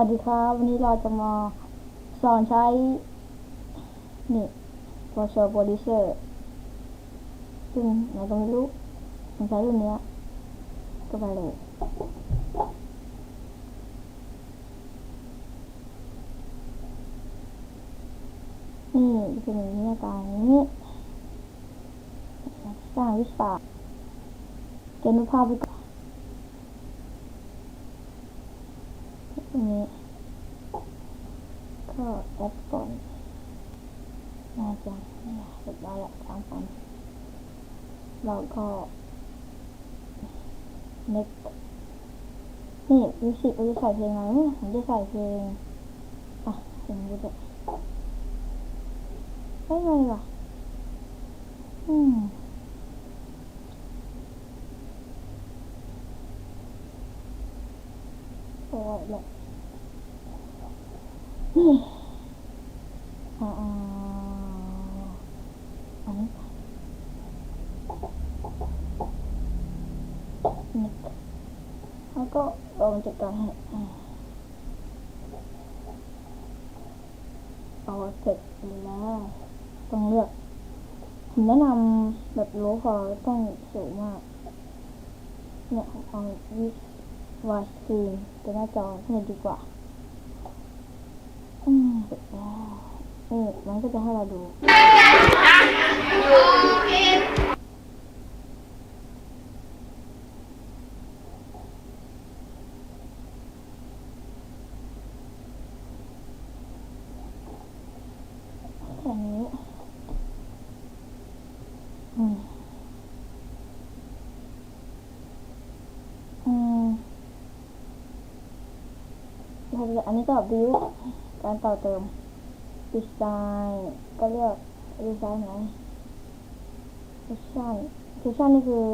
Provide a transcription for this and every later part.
วัสดีครับ วันนี้เราจะมาสอนใช้ นี่ Photoshop Producer ซึ่งไหนก็ไม่รู้ผมใช้รุ่นเนี้ยก็ไปเลยนี่เป็นอย่างนี้หน้าตาอย่างนี้สร้างวิสาเก็บรูปภาพไปก่อน ตรงนี้ก็แอดฟอนน่าจะเสร็จได้ละทางฟอนเราก็ next นี่วิสิกเราจะใส่เพลงอะไรเนี่ยผมจะใส่เพลงอะเสียงดูด้วยไม่ไงวะอืมโอ้ยเลย นี่อ่าอันนี้นี่แล้วก็ลองจัดการให้เอาเสร็จแล้วต้องเลือกผมแนะนำแบบโลคอต้องสูงมาก เนี่ยผมเอาวิสวาสกรีนตัวหน้าจอเนี่ยดีกว่า อืมเสร็จแล้วนี่มันก็จะให้เราดูแค่นี้ อืม อืมอันนี้ก็บิว การต่อเติมดีไซน์ก็เรียกดีไซน์ไหนฟิชชั่นฟิชชั่นนี่คือ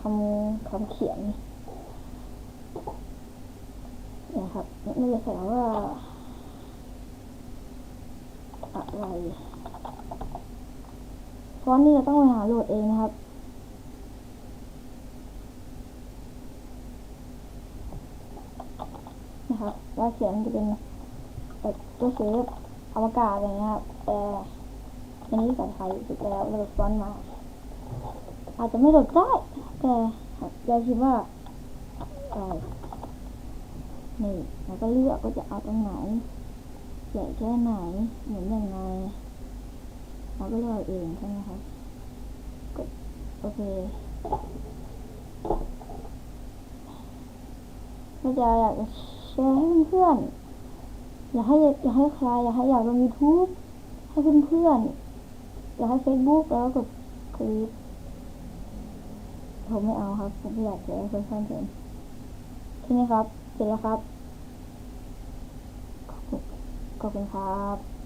คำคำเขียนนี่ยครับไม่ได้ใส่ว่าอะไรฟอนต์นี่เราต้องไปหาโหลดเองนะครับ นะ ครับว่าเขียนจะเป็นแบบตัวเซฟอวกาศอะไรเงี้ยครับแต่อันนี้ภาษาไทยสุดแล้วเราฟอนต์มา อาจจะไม่โหลดได้แต่เราคิดว่าเออนี่เราก็เลือกว่าจะเอาตรงไหนใหญ่แค่ไหนเหมือนยังไงเราก็เลือกเองใช่ไหมครับกดโอเคก็จะอยากจะ ร์ให้เพื่อนๆอยากให้อยากให้ใครอยากให้อยากลงยูทูบให้เพื่อนๆอยากให้เฟซบุ๊กแล้วก็กดคลิปผมไม่เอาครับผมไม่อยากแชร์ให้เพื่อนๆเห็นแค่นี้ครับ เสร็จแล้วครับขอบคุณครับ